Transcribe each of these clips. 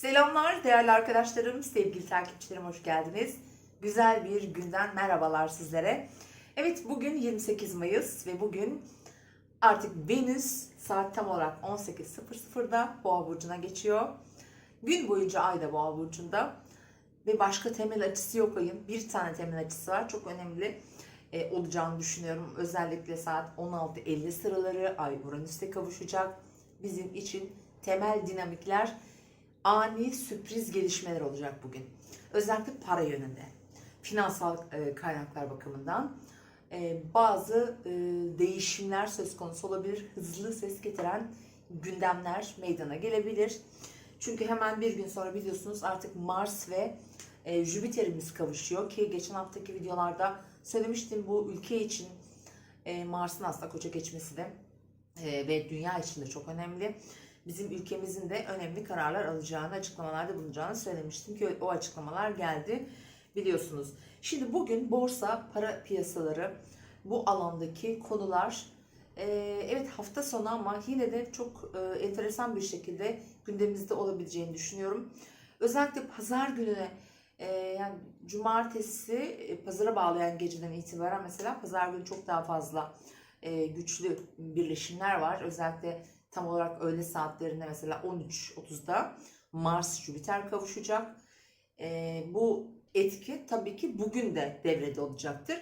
Selamlar değerli arkadaşlarım, sevgili takipçilerim hoş geldiniz. Güzel bir günden merhabalar sizlere. Evet bugün 28 Mayıs ve bugün artık Venüs saat tam olarak 18.00'da Boğa burcuna geçiyor. Gün boyunca Ay da Boğa burcunda ve başka temel açısı yok ayın. Bir tane temel açısı var. Çok önemli e, olacağını düşünüyorum. Özellikle saat 16.50 sıraları Ay Uranüs'te kavuşacak. Bizim için temel dinamikler ani sürpriz gelişmeler olacak bugün. Özellikle para yönünde. Finansal e, kaynaklar bakımından e, bazı e, değişimler söz konusu olabilir. Hızlı ses getiren gündemler meydana gelebilir. Çünkü hemen bir gün sonra biliyorsunuz artık Mars ve e, Jüpiter'imiz kavuşuyor ki geçen haftaki videolarda söylemiştim bu ülke için e, Mars'ın aslında koça geçmesi de e, ve dünya için de çok önemli. Bizim ülkemizin de önemli kararlar alacağını, açıklamalarda bulunacağını söylemiştim ki o açıklamalar geldi biliyorsunuz. Şimdi bugün borsa, para piyasaları, bu alandaki konular e, evet hafta sonu ama yine de çok e, enteresan bir şekilde gündemimizde olabileceğini düşünüyorum. Özellikle pazar gününe e, yani cumartesi pazara bağlayan geceden itibaren mesela pazar günü çok daha fazla güçlü birleşimler var. Özellikle tam olarak öğle saatlerinde mesela 13.30'da Mars Jüpiter kavuşacak. E, bu etki tabii ki bugün de devrede olacaktır.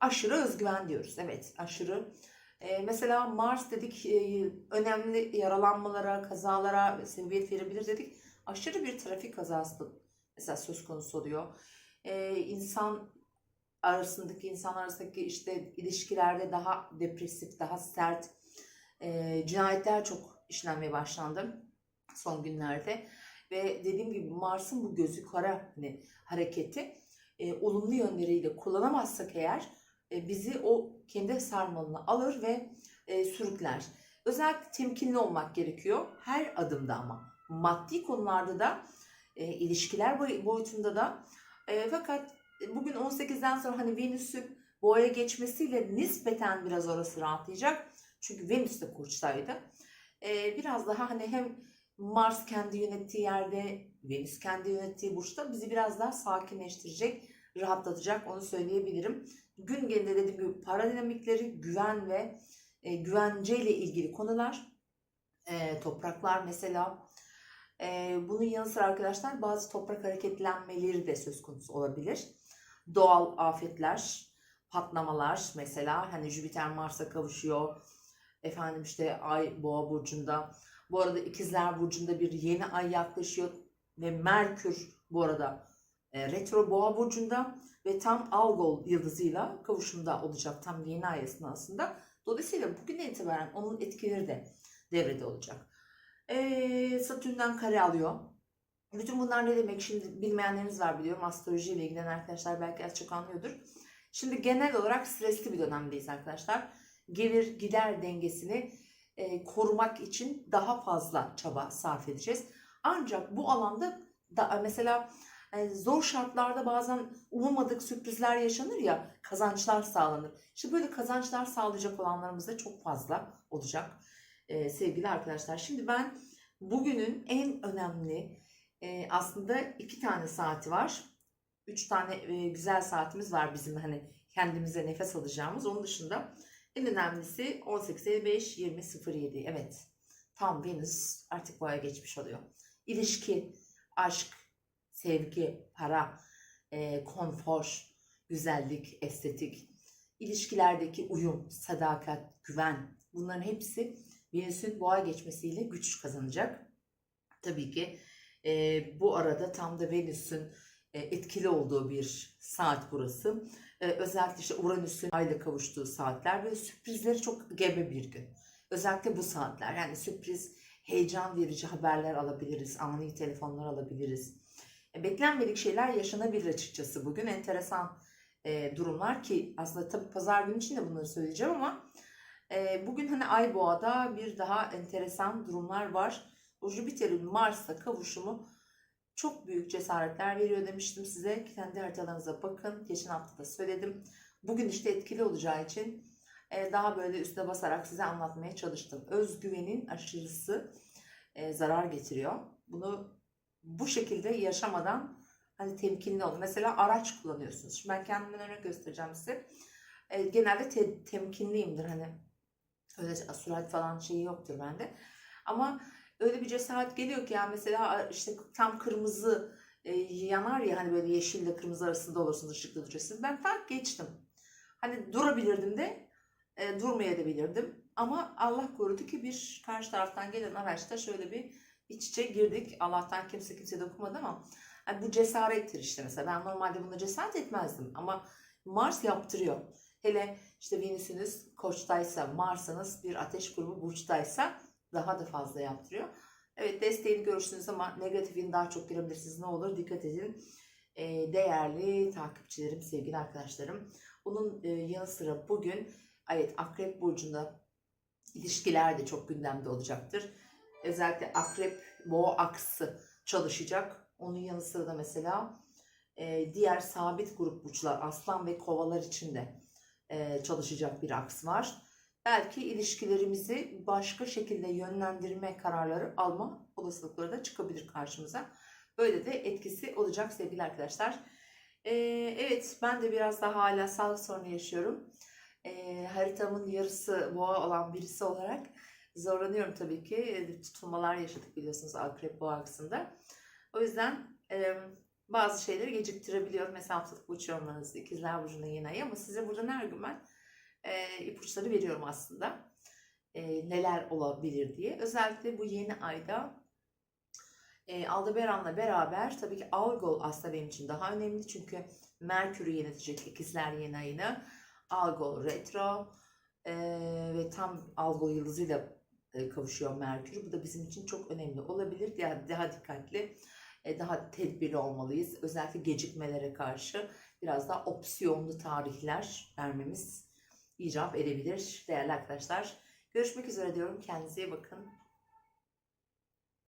Aşırı özgüven diyoruz. Evet aşırı. E, mesela Mars dedik e, önemli yaralanmalara, kazalara sebebiyet verebilir dedik. Aşırı bir trafik kazası mesela söz konusu oluyor. E, insan arasındaki insan arasındaki işte ilişkilerde daha depresif, daha sert e, cinayetler çok işlenmeye başlandı son günlerde. Ve dediğim gibi Mars'ın bu gözü kara hani, hareketi e, olumlu yönleriyle kullanamazsak eğer e, bizi o kendi sarmalına alır ve e, sürükler. Özellikle temkinli olmak gerekiyor her adımda ama maddi konularda da e, ilişkiler boy- boyutunda da e, fakat bugün 18'den sonra hani Venüs'ün boğaya geçmesiyle nispeten biraz orası rahatlayacak. Çünkü Venüs de Koç'taydı. E, biraz daha hani hem Mars kendi yönettiği yerde, Venüs kendi yönettiği burçta bizi biraz daha sakinleştirecek, rahatlatacak onu söyleyebilirim. Gün genelinde dediğim gibi para dinamikleri, güven ve e, güvenceyle ilgili konular, e, topraklar mesela. E, bunun yanı sıra arkadaşlar bazı toprak hareketlenmeleri de söz konusu olabilir. Doğal afetler, patlamalar mesela hani Jüpiter Mars'a kavuşuyor. Efendim işte Ay Boğa burcunda. Bu arada İkizler burcunda bir yeni ay yaklaşıyor ve Merkür bu arada e, retro Boğa burcunda ve tam Algol yıldızıyla kavuşumda olacak tam yeni ay esnasında. Dolayısıyla bugün itibaren onun etkileri de devrede olacak. E, Satürn'den kare alıyor. Bütün bunlar ne demek? Şimdi bilmeyenleriniz var biliyorum. Astrolojiyle ilgilenen arkadaşlar belki az çok anlıyordur. Şimdi genel olarak stresli bir dönemdeyiz arkadaşlar. Gelir gider dengesini e, korumak için daha fazla çaba sarf edeceğiz. Ancak bu alanda da mesela e, zor şartlarda bazen ummadık sürprizler yaşanır ya kazançlar sağlanır. İşte böyle kazançlar sağlayacak olanlarımız da çok fazla olacak e, sevgili arkadaşlar. Şimdi ben bugünün en önemli e, aslında iki tane saati var. Üç tane e, güzel saatimiz var bizim hani kendimize nefes alacağımız. Onun dışında en önemlisi 18.55-20.07. Evet. Tam Venüs artık boya geçmiş oluyor. İlişki, aşk, sevgi, para, e, konfor, güzellik, estetik, ilişkilerdeki uyum, sadakat, güven bunların hepsi Venüs'ün boğa geçmesiyle güç kazanacak. Tabii ki e, bu arada tam da Venüs'ün etkili olduğu bir saat burası. E, özellikle işte Uranüs'ün ayla kavuştuğu saatler ve sürprizleri çok gebe bir gün. Özellikle bu saatler yani sürpriz, heyecan verici haberler alabiliriz, ani telefonlar alabiliriz. E, beklenmedik şeyler yaşanabilir açıkçası bugün. Enteresan e, durumlar ki aslında tabii pazar günü için de bunları söyleyeceğim ama e, bugün hani Ay Boğa'da bir daha enteresan durumlar var. O Jüpiter'in Mars'ta kavuşumu çok büyük cesaretler veriyor demiştim size. Kendi haritalarınıza bakın. Geçen hafta da söyledim. Bugün işte etkili olacağı için e, daha böyle üstüne basarak size anlatmaya çalıştım. Özgüvenin aşırısı e, zarar getiriyor. Bunu bu şekilde yaşamadan hani temkinli olun. Mesela araç kullanıyorsunuz. Şimdi ben kendimden örnek göstereceğim size. E, genelde te- temkinliyimdir hani öyle surat falan şeyi yoktur bende. Ama öyle bir cesaret geliyor ki ya mesela işte tam kırmızı e, yanar ya hani böyle yeşille kırmızı arasında olursunuz ışıklı duracaksınız. Ben tak geçtim. Hani durabilirdim de e, durmayabilirdim. Ama Allah korudu ki bir karşı taraftan gelen araçta şöyle bir iç içe girdik. Allah'tan kimse kimseye dokunmadı ama yani bu cesarettir işte mesela. Ben normalde buna cesaret etmezdim ama Mars yaptırıyor. Hele işte Venüs'ünüz koçtaysa, Mars'ınız bir ateş grubu burçtaysa daha da fazla yaptırıyor. Evet desteğini görürsünüz ama negatifini daha çok görebilirsiniz. Ne olur dikkat edin. Ee, değerli takipçilerim, sevgili arkadaşlarım. Bunun e, yanı sıra bugün evet Akrep Burcu'nda ilişkiler de çok gündemde olacaktır. Özellikle Akrep Boğa aksı çalışacak. Onun yanı sıra da mesela e, diğer sabit grup burçlar Aslan ve Kovalar için de e, çalışacak bir aks var. Belki ilişkilerimizi başka şekilde yönlendirme kararları alma olasılıkları da çıkabilir karşımıza. Böyle de etkisi olacak sevgili arkadaşlar. E, evet ben de biraz daha hala sağlık sorunu yaşıyorum. E, haritamın yarısı boğa olan birisi olarak zorlanıyorum tabii ki. E, Tutulmalar yaşadık biliyorsunuz akrep boğa aksında. O yüzden e, bazı şeyleri geciktirebiliyor. Mesela haftalık burç yorumlarınızı ikizler burcunda yeni ay ama size buradan her gün ben e, ipuçları veriyorum aslında. E, neler olabilir diye. Özellikle bu yeni ayda e, Aldebaran'la beraber tabii ki Algol aslında benim için daha önemli. Çünkü Merkür'ü yönetecek ikizler yeni ayını. Algol retro e, ve tam Algol yıldızıyla e, kavuşuyor Merkür. Bu da bizim için çok önemli olabilir. Daha, daha dikkatli e, daha tedbirli olmalıyız. Özellikle gecikmelere karşı biraz daha opsiyonlu tarihler vermemiz icap edebilir değerli arkadaşlar. Görüşmek üzere diyorum. Kendinize iyi bakın.